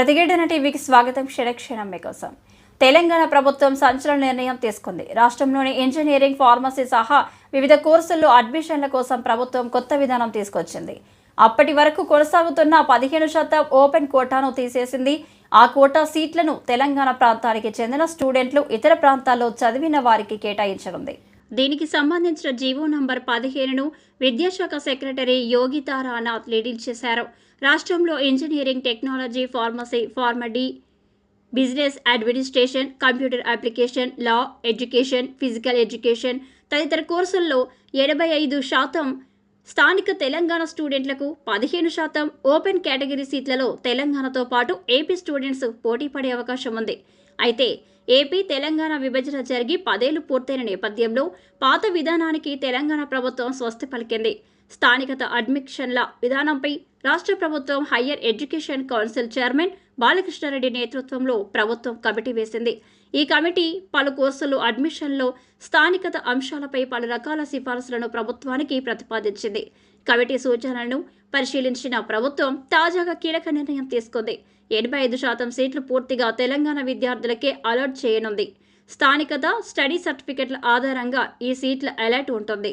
ప్రతిఘటన టీవీకి స్వాగతం క్షణక్షణం మీకోసం. తెలంగాణ ప్రభుత్వం సంచలన నిర్ణయం తీసుకుంది. రాష్ట్రంలోని ఇంజనీరింగ్ ఫార్మసీ సహా వివిధ కోర్సుల్లో అడ్మిషన్ల కోసం ప్రభుత్వం కొత్త విధానం తీసుకొచ్చింది. అప్పటి వరకు కొనసాగుతున్న పదిహేను శాతం ఓపెన్ కోటాను తీసేసింది. ఆ కోటా సీట్లను తెలంగాణ ప్రాంతానికి చెందిన స్టూడెంట్లు ఇతర ప్రాంతాల్లో చదివిన వారికి కేటాయించనుంది. దీనికి సంబంధించిన జీవో నంబర్ పదిహేనును విద్యాశాఖ సెక్రటరీ యోగితా రానాథ్ లీడింగ్ చేశారు. రాష్ట్రంలో engineering technology pharmacy Pharm D business administration computer application law education physical education తదితర కోర్సుల్లో ఎనభై ఐదు శాతం స్థానిక తెలంగాణ స్టూడెంట్లకు పదిహేను శాతం ఓపెన్ కేటగిరీ సీట్లలో తెలంగాణతో పాటు ఏపీ స్టూడెంట్స్ పోటీ పడే అవకాశం ఉంది. అయితే ఏపీ తెలంగాణ విభజన జరిగి పదేళ్ళు పూర్తయిన నేపథ్యంలో పాత విధానానికి తెలంగాణ ప్రభుత్వం స్వస్తి పలికింది. స్థానికత అడ్మిషన్ల విధానంపై రాష్ట్ర ప్రభుత్వం higher education council chairman Balakrishna Reddy నేతృత్వంలో ప్రభుత్వం కమిటీ వేసింది. ఈ కమిటీ పలు కోర్సులు అడ్మిషన్లో స్థానికత అంశాలపై పలు రకాల సిఫార్సులను ప్రభుత్వానికి ప్రతిపాదించింది. కమిటీ సూచనలను పరిశీలించిన ప్రభుత్వం తాజాగా కీలక నిర్ణయం తీసుకుంది. ఎనభై ఐదు శాతం సీట్లు పూర్తిగా తెలంగాణ విద్యార్థులకే అలాట్ చేయనుంది. స్థానికత స్టడీ సర్టిఫికెట్ల ఆధారంగా ఈ సీట్ల అలాట్ ఉంటుంది.